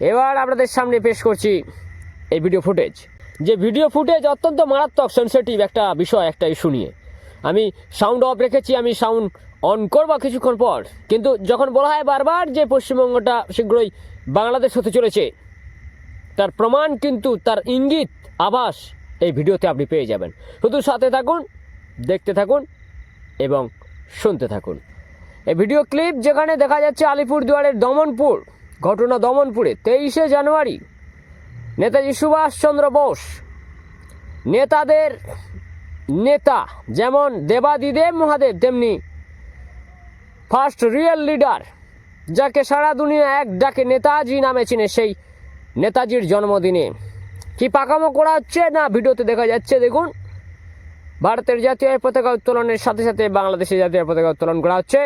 এবার আপনাদের সামনে পেশ করছি এই ভিডিও ফুটেজ যে ভিডিও ফুটেজ অত্যন্ত মারাত্মক সেন্সিটিভ একটা বিষয়, একটা ইস্যু নিয়ে। আমি সাউন্ড অফ রেখেছি, আমি সাউন্ড অন করব কিছুক্ষণ পর। কিন্তু যখন বলা হয় বারবার যে পশ্চিমবঙ্গটা শীঘ্রই বাংলাদেশ হতে চলেছে, তার প্রমাণ কিন্তু, তার ইঙ্গিত, আভাস এই ভিডিওতে আপনি পেয়ে যাবেন। শুধু সাথে থাকুন, দেখতে থাকুন এবং শুনতে থাকুন। এই ভিডিও ক্লিপ যেখানে দেখা যাচ্ছে আলিপুরদুয়ারের দমনপুর ঘটনা দমনপুরে তেইশে জানুয়ারি। নেতাজি সুভাষচন্দ্র বোস। নেতাদের নেতা যেমন দেবাদিদেব মহাদেব, তেমনি ফার্স্ট রিয়েল লিডার যাকে সারা দুনিয়া এক ডাকে নেতাজি নামে চিনে সেই নেতাজির জন্মদিনে। কি পাকামো করা হচ্ছে না ভিডিওতে দেখা যাচ্ছে, দেখুন। ভারতের জাতীয় পতাকা উত্তোলনের সাথে সাথে বাংলাদেশের জাতীয় পতাকা উত্তোলন করা হচ্ছে।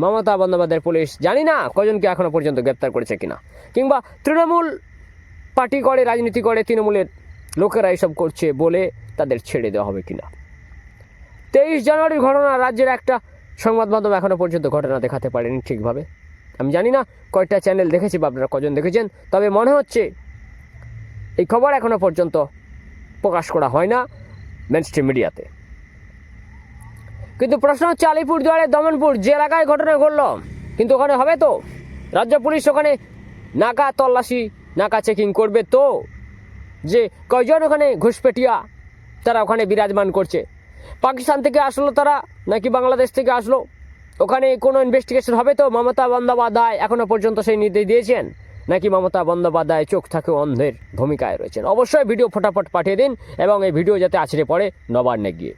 মমতা বন্দ্যোপাধ্যায়ের পুলিশ জানি না কজনকে এখনও পর্যন্ত গ্রেপ্তার করেছে কিনা। কিংবা তৃণমূল পার্টি করে, রাজনীতি করে, তৃণমূলের লোকেরা এসব করছে বলে তাদের ছেড়ে দেওয়া হবে কিনা। তেইশ জানুয়ারির ঘটনা রাজ্যের একটা সংবাদ মাধ্যম এখনও পর্যন্ত ঘটনা দেখাতে পারেনি ঠিকভাবে। আমি জানি না কয়টা চ্যানেল দেখেছি বা আপনারা কজন দেখেছেন, তবে মনে হচ্ছে এই খবর এখনও পর্যন্ত প্রকাশ করা হয় না মেন স্ট্রিম মিডিয়াতে কিন্তু প্রশ্ন হচ্ছে আলিপুরদুয়ারে দমনপুর যে এলাকায় ঘটনা ঘটলো, কিন্তু ওখানে হবে তো? রাজ্য পুলিশ ওখানে নাকা তল্লাশি, নাকা চেকিং করবে তো? যে কয়জন ওখানে ঘুষপেটিয়া তারা ওখানে বিরাজমান করছে? পাকিস্তান থেকে আসলো তারা নাকি বাংলাদেশ থেকে আসলো? ওখানে কোনো ইনভেস্টিগেশন হবে তো? মমতা বন্দ্যোপাধ্যায় এখনও পর্যন্ত সেই নির্দেশ দিয়েছেন? নাকি মমতা বন্দ্যোপাধ্যায় চোখ থাকে অন্ধের ভূমিকায় রয়েছেন? অবশ্যই ভিডিও ফটাফট পাঠিয়ে দিন এবং এই ভিডিও যাতে আছড়ে পড়ে নবান্নে গিয়ে।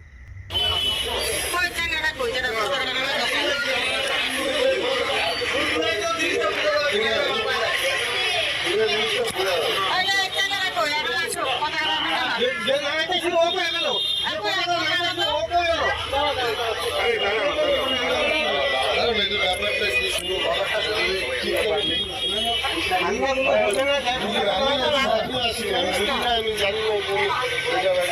হতে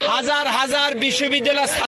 হাজার হাজার বিশ্ববিদ্যালয়